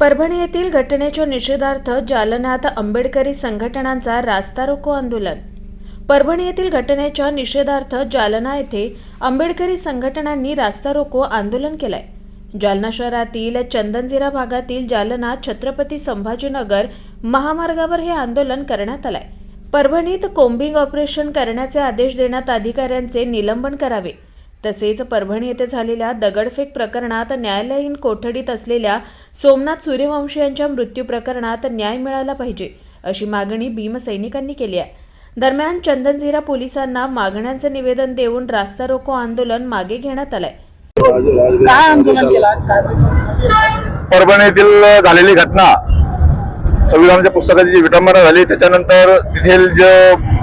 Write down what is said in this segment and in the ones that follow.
परभणी येथील घटनेच्या निषेधार्थ जालन्यात आंबेडकरी संघटनांचा रास्ता रोको आंदोलन. परभणी येथील घटनेच्या निषेधार्थ जालना येथे आंबेडकरी संघटनांनी रास्ता रोको आंदोलन केलंय. जालना शहरातील चंदनजिरा भागातील जालना छत्रपती संभाजीनगर महामार्गावर हे आंदोलन करण्यात आलंय. परभणीत कोम्बिंग ऑपरेशन करण्याचे आदेश देण्यात अधिकाऱ्यांचे निलंबन करावे. तसेच परभणी येथे झालेल्या दगडफेक प्रकरणात न्यायालयीन कोठडीत असलेल्या सोमनाथ सूर्यवंशी यांच्या मृत्यू प्रकरणात न्याय मिळाला पाहिजे अशी मागणी भीमसैनिकांनी केली आहे. दरम्यान चंदनझिरा पोलिसांना मागण्यांचं निवेदन देऊन रास्ता रोको आंदोलन मागे घेण्यात आलंय. काय आंदोलन केलं आज? काय परभणी येथील झालेली घटना संविधानाच्या पुस्तकाची जी विटंबना झाली त्याच्यानंतर तिथील जो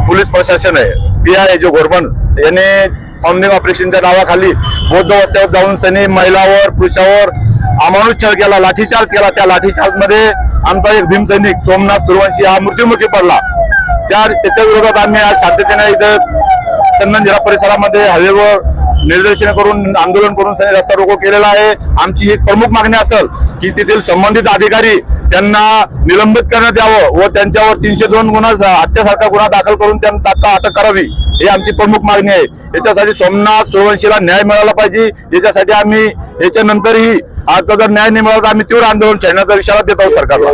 पोलीस प्रशासन आहे पी आय जो घोरबन याने फॉर्मिंग ऑपरेशनच्या नावाखाली बौद्ध वस्त्यावर जाऊन सनी महिलावर पुरुषावर अमानुष छळ केला लाठीचार्ज केला. त्या लाठीचार्जमध्ये आमचा एक भीमसैनिक सोमनाथ सुरवंशी हा मृत्युमुखी पडला. त्या त्याच्या विरोधात आम्ही आज शांततेने इथं चंदनजिरा परिसरामध्ये हवेवर निर्देशन करून आंदोलन करून रस्ता रोको केलेला आहे. आमची ही प्रमुख मागणी असेल की तेथील संबंधित अधिकारी त्यांना निलंबित करण्यात यावं व त्यांच्यावर तीनशे दोन गुन्हा हत्यासारखा गुन्हा दाखल करून त्यांना तात्काळ अटक करावी ही आमची प्रमुख मागणी आहे. याच्यासाठी सोमनाथ सोळवंशीला न्याय मिळाला पाहिजे. याच्यासाठी आम्ही याच्यानंतरही आता जर न्याय नाही मिळाला तर आम्ही तीव्र आंदोलन छेडण्याचा इशारा देत आहोत सरकारला.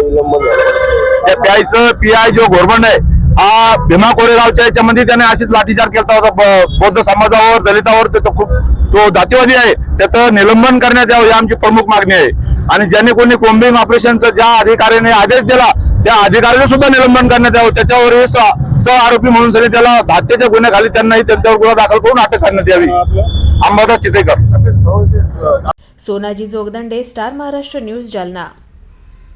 त्या पीआयचं पीआय जो घोरबंड आहे हा भीमा कोरेगावच्या याच्यामध्ये त्याने अशीच लाठीचार केला होता. बौद्ध समाजावर दलितावर तो खूप तो जातीवादी आहे. त्याचं निलंबन करण्यात यावं ही आमची प्रमुख मागणी आहे. आणि ज्याने कोणी कोम्बिंग ऑपरेशनचा ज्या अधिकाऱ्याने आदेश दिला त्या अधिकाऱ्याने सुद्धा निलंबन करण्यात यावं. त्याच्यावर सह आरोपी म्हणून सगळे त्याला हत्येच्या गुन्ह्याखाली त्यांनाही त्यांच्यावर गुन्हा दाखल करून अटक करण्यात यावी. Ambadas चितेकर. Sonaji Jogdande Star Maharashtra news Jalna.